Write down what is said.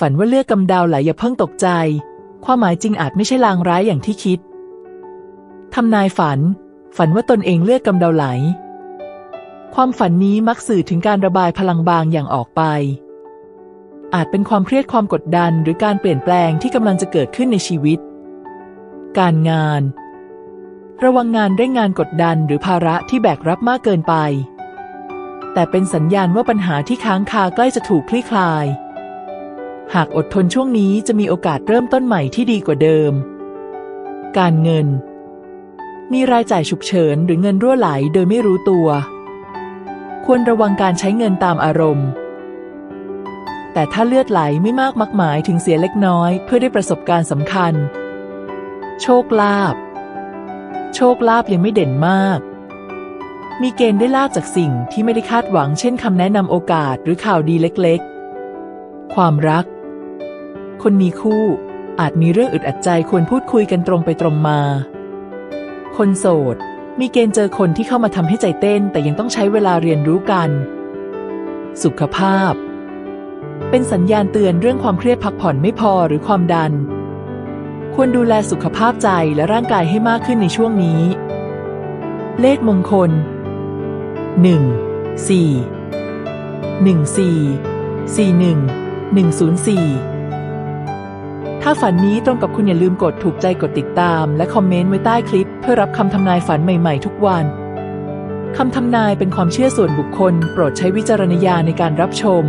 ฝันว่าเลือดกำเดาไหลอย่าเพิ่งตกใจ ความหมายจริงอาจไม่ใช่ลางร้ายอย่างที่คิด ทำนายฝัน ฝันว่าตนเองเลือดกำเดาไหล ความฝันนี้มักสื่อถึงการระบายพลังบางอย่างออกไป อาจเป็นความเครียดความกดดันหรือการเปลี่ยนแปลงที่กำลังจะเกิดขึ้นในชีวิต การงาน ระวังงานเร่งงานกดดันหรือภาระที่แบกรับมากเกินไป แต่เป็นสัญญาณว่าปัญหาที่ค้างคาใกล้จะถูกคลี่คลาย หากอดทนช่วงนี้จะมีโอกาสเริ่มต้นใหม่ที่ดีกว่าเดิม การเงิน มีรายจ่ายฉุกเฉินหรือเงินรั่วไหลโดยไม่รู้ตัว ควรระวังการใช้เงินตามอารมณ์ แต่ถ้าเลือดไหลไม่มากมักหมายถึงเสียเล็กน้อยเพื่อได้ประสบการณ์สำคัญ โชคลาภ โชคลาภยังไม่เด่นมากมีเกณฑ์ได้ลาบจากสิ่งที่ไม่ได้คาดหวังเช่นคำแนะนำโอกาสหรือข่าวดีเล็กๆ ความรัก คนมีคู่ อาจมีเรื่องอึดอัดใจควรพูดคุยกันตรงไปตรงมา คนโสด มีเกณฑ์เจอคนที่เข้ามาทำให้ใจเต้น แต่ยังต้องใช้เวลาเรียนรู้กัน สุขภาพ เป็นสัญญาณเตือนเรื่องความเครียดพักผ่อนไม่พอหรือความดัน ควรดูแลสุขภาพใจและร่างกายให้มากขึ้นในช่วงนี้ เลขมงคล 1 4 1 4 4 1 104 ถ้าฝันนี้ตรงกับคุณอย่าลืมกดถูกใจกดติดตาม และคอมเมนต์ไว้ใต้คลิป เพื่อรับคำทำนายฝันใหม่ ๆ ทุกวันคำทำนายเป็นความเชื่อส่วนบุคคล โปรดใช้วิจารณญาณในการรับชม